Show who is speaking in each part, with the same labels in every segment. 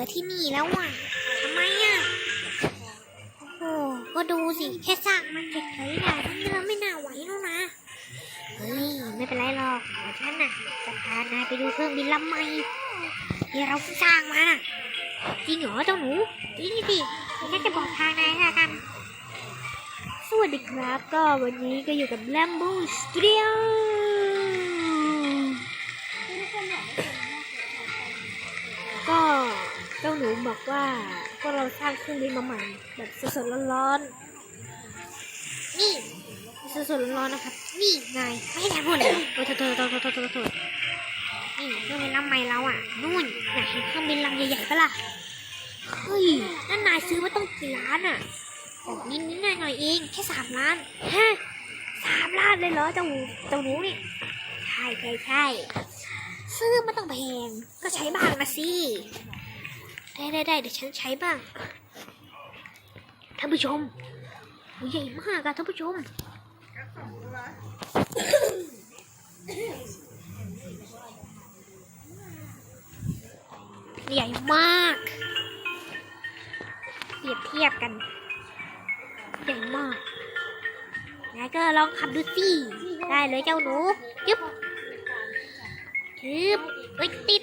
Speaker 1: อที่นี่แล้วอะทำไมอะ โอ้ก็ดูสิ แค่สร้างมันเฉยๆน่ะทั้เดินไม่น่าไหวแล้วนะ เฮ้ย ไม่เป็นไรหรอกเดี๋ยวฉันน่ะจะพานายไปดูเครื่องบินลำใหม่ที่เราสร้างมาน่ะจริงเหรอเจ้าหนูจริงสิฉันจะบอกทางนายละกันสวัสดีครับก็วันนี้ก็อยู่กับ Lambo Studio บอกว่าก็เราสร้างเครื่องบินมาใหม่ แบบสดๆร้อนๆนี่สดๆร้อนๆนะครับ นี่นายไม่ให้นายพูดเลยโอ้โถโถโถโถโถโถนี่เครื่องบินลำใหม่เราอะนู่นอยากเห็นเครื่องบินลำใหญ่ๆปะล่ะเฮ้ยนั่นนายซื้อมาต้องกี่ล้านอะบอกนิดนิดหน่อยหน่อยๆเองแค่สามล้านฮะสามล้านเลยเหรอเจ้าหนูเจ้าหนูนี่ใช่ใช่ใช่ซื้อมาต้องแพงก็ใช้บ้างนะสิ ได้ได้ได้เดี๋ยวฉันใช้บ้าง ท่านผู้ชมใหญ่มากอะท่านผู้ชมใหญ่มากเปรียบเทียบกันใหญ่มากนายก็ลองขับดูสิได้เลยเจ้าหนูยึบยึบเอ้ยติด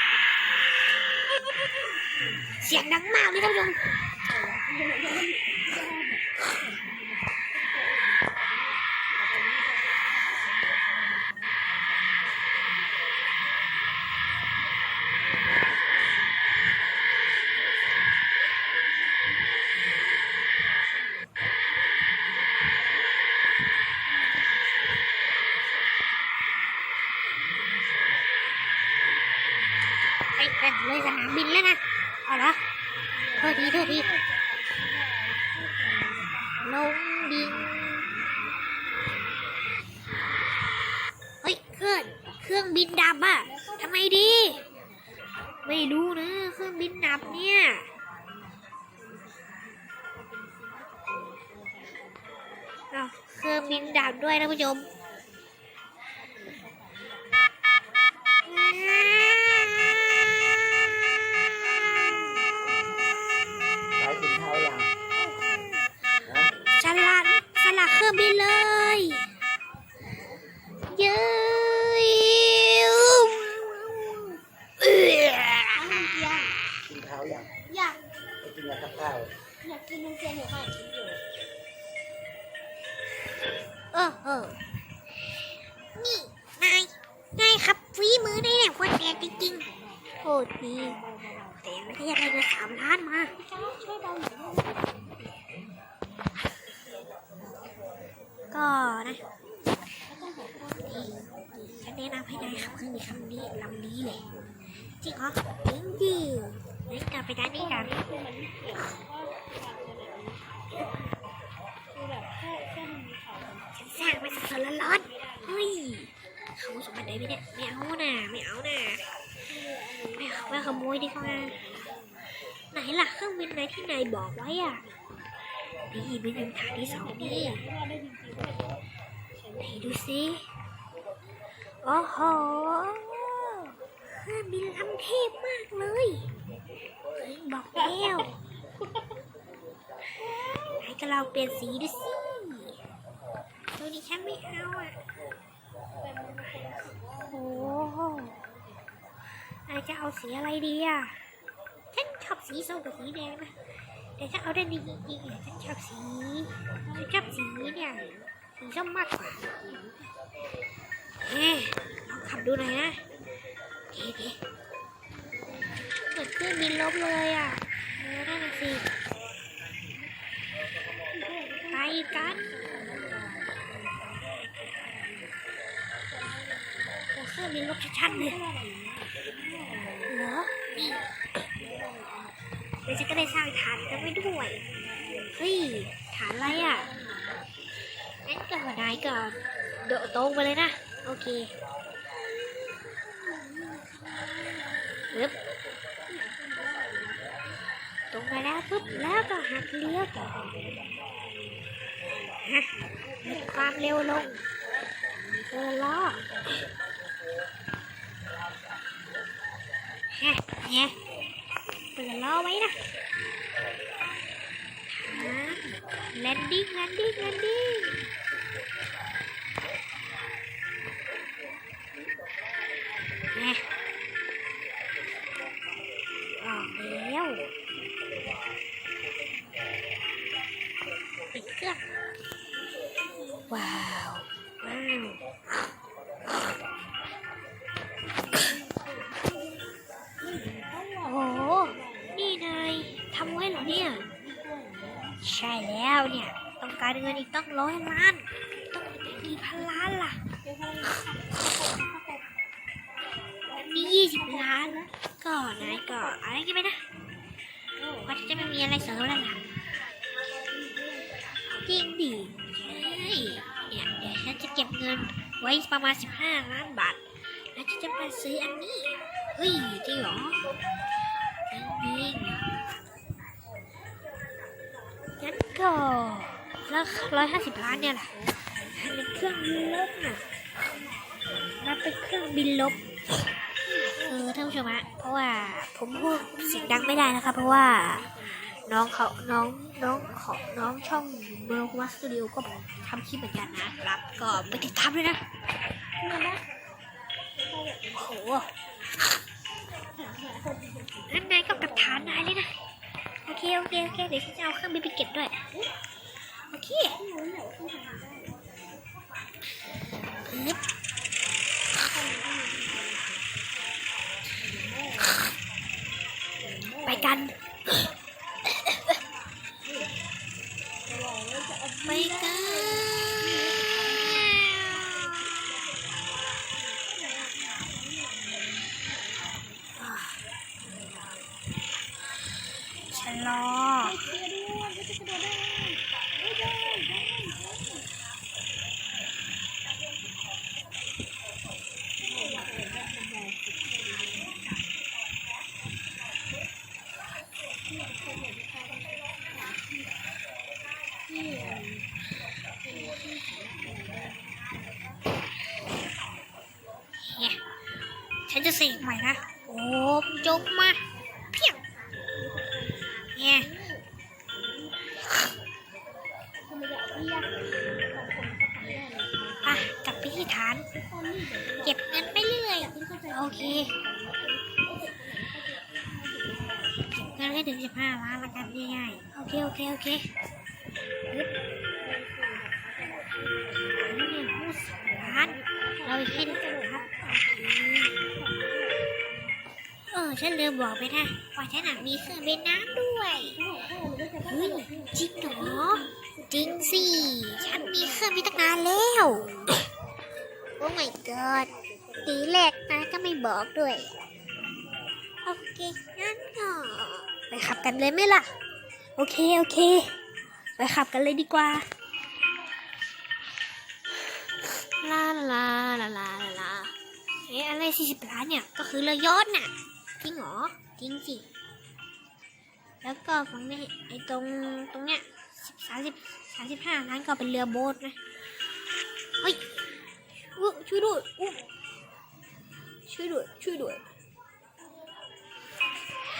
Speaker 1: เสียงดังมากเลยท่านผู้ชมไปกันเลยสนามบินแล้วนะ เอาละโทษทีโทษทีลงบิน เฮ้ยเครื่องเครื่อง บินดับอะทำไมดี ไม่รู้นะเครื่องบินดับเนี่ยเอาเครื่องบินดับด้วยนะผู้ชม
Speaker 2: ใช้ถุงเท้ายังฮะ
Speaker 1: สลัดสลัดเครื่องบินเลย ตรดีแต่ไม่ได้อะไรเงินสามล้านมา
Speaker 3: ช่วยเบาหน่อย
Speaker 1: ก็นะฉันแนะนำให้นายขับเครื่องบินคำนี้ลำนี้เลยจริงเหรอจริงดิงั้นกลับไปด้านนี้กัน โมยดีกว่าไหนล่ะเครื่องบินไหนที่นายบอกไว้อะนี่มันอยู่ฐานที่สองนี่
Speaker 3: ไห
Speaker 1: นดูสิโอ้โหเครื่องบินลำเทพมากเลยบอกแล้วไหนก็เราเปลี่ยนสีดูสิตัวนี้ฉันไม่เอาอะโอ้ อาจะเอาสีอะไรดีอะ ฉันชอบสีส้มกับสีแดงนะ แต่ถ้าเอาได้ดีจริงๆฉันชอบสีชอบสีเนี่ยสีส้มมากกว่าเอ๊ะลองขับดูหน่อยนะโอเคโอเคเหมือนบินลบเลยอะเออนั่นสิไปกัน อ้เรื่องบินลบชัดๆเลยเหรอนี่เดี๋ยวฉันก็ได้สร้างฐานกันไว้ด้วย เฮ้ย ฐานอะไรอะงั้นก็มานายก่อนเดอะตรงไปเลยนะ โอเคปึ๊บตรงไปแล้วปุ๊บแล้วก็หักเลี้ยวต่อฮะความเร็วลงเออล้อ ฮะเนี่ยเปิดล้อไว้นะแลนดิ้งแลนดิ้งแลนดิ้ง ใช่แล้วเนี่ย ต้องการเงินอีกต้องร้อยล้าน ต้องกี่พันล้านล่ะอันนี้ยี่สิบล้านก็นายก็อะไรกันไปนะว่าจะไม่มีอะไรเสริมแล้วล่ะจริงดิเนี่ยเดี๋ยวฉันจะเก็บเงินไว้ประมาณสิบห้าล้านบาทแล้วฉันจะมาซื้ออันนี้เฮ้ยจริงเหรอจริง ก็แล้วร้อยห้าสิบล้านเนี่ยแหละเป็นเครื่องบินลบน่ะนับเป็นเครื่องบินลบ เออท่านผู้ชมฮะเพราะว่าผมพูดเสียงดังไม่ได้นะคะ เพราะว่าน้องเขาน้องน้องของน้องช่องเบอร์คุมาสตูดิโอก็ทำคลิปเหมือนกันนะครับ ก็ไปติดตามด้วยนะโอ้โหนั่นนายก็กระฐานนายเลยนะ อเค โอเค โอเค เดี๋ยวฉันจะเอาเครื่องบินไปเก็บด้วย โอเคปึ๊บไปกัน ฉันจะเสกใหม่นะ โอ้มจงมา เพียงเนี่ยอะกลับไปที่ฐาน เก็บเงินไปเรื่อย โอเค เก็บเงินให้ถึงสิบห้าล้านละกันง่ายๆโอเค โอเค โอเค ฉันลืมบอกไปนะว่าฉันน่ะมีเครื่องบินน้ำด้วยเฮ้ยจริงเหรอจริงสิ ฉันมีเครื่องบินตั้งนานแล้ว โอ้ my god ตีแรกนายก็ไม่บอกด้วย โอเค งั้นก็ไปขับกันเลยไหมล่ะ โอเค โอเค ไปขับกันเลยดีกว่า ลาลาลาลาลาเอ๊ะอะไรสี่สิบล้านเนี่ย ก็คือเรือยอชต์น่ะ จริงเหรอ จริงสิ แล้วก็ฝั่งนี้ไอ้ตรงตรงเนี้ยสิบสามสิบสามสิบห้าล้านก็เป็นเรือโบ๊ทนะ เฮ้ยช่วยด้วยช่วยด้วย ช่วยด้วย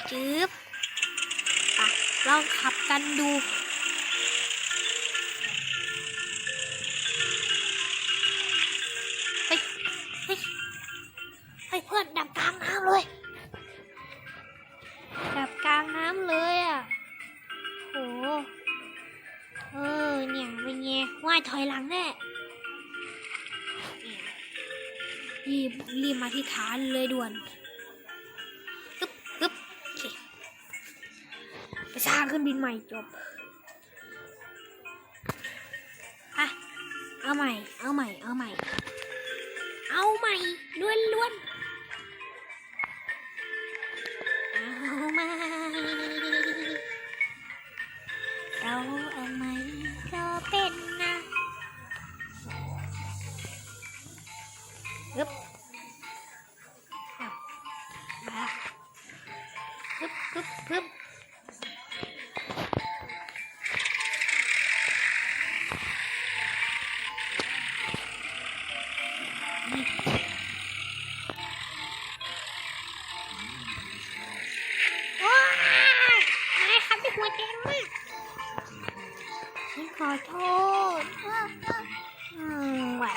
Speaker 1: จึ๊บไปลองขับกันดู ว่ายถอยหลังแน่รีบรีบมาที่ฐานเลยด่วนปึ๊บปึ๊บไปสร้างขึ้นบินใหม่จบอะเอาใหม่ เอาใหม่ เอาใหม่ เอาใหม่ล้วนล้วน ฮึบฮึบฮึบว้าวนายทำที่หัวแดงมากฉันขอโทษ อืมแหวะ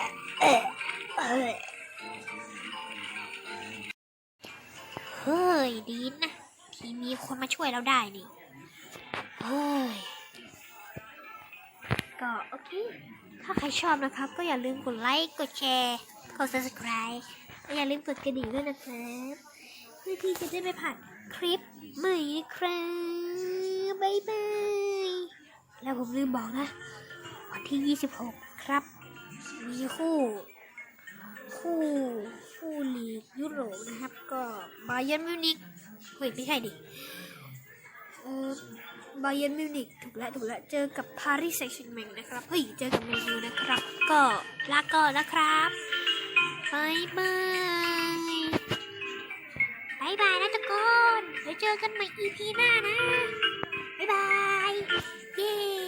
Speaker 1: วยเราได้นี่เฮ้ยก็โอเค ถ้าใครชอบนะครับ ก็อย่าลืมกดไลค์ กดแชร์ กด subscribe อย่าลืมกดกระดิ่งด้วยนะครับเพื่อที่จะได้ไม่ผ่านคลิปใหม่นะครับบ๊ายบาย แล้วผมลืมบอกนะ วันที่ 26 ครับ มีคู่ คู่คู่ลีกยุโรปนะครับ ก็บาเยิร์นมิวนิกเฮ้ย ไม่ใช่ดิ เออบาเยนมิวนิกถูกแล้วถูกแล้วเจอกับปารีสแซงต์แชร์แมงนะครับเฮ้ยเจอกับแมนยูนะครับ ก็ลาก่อนนะครับบายบายบายบายนะทุกคนไว้เจอกันใหม่ EP หน้านะบายบายเย้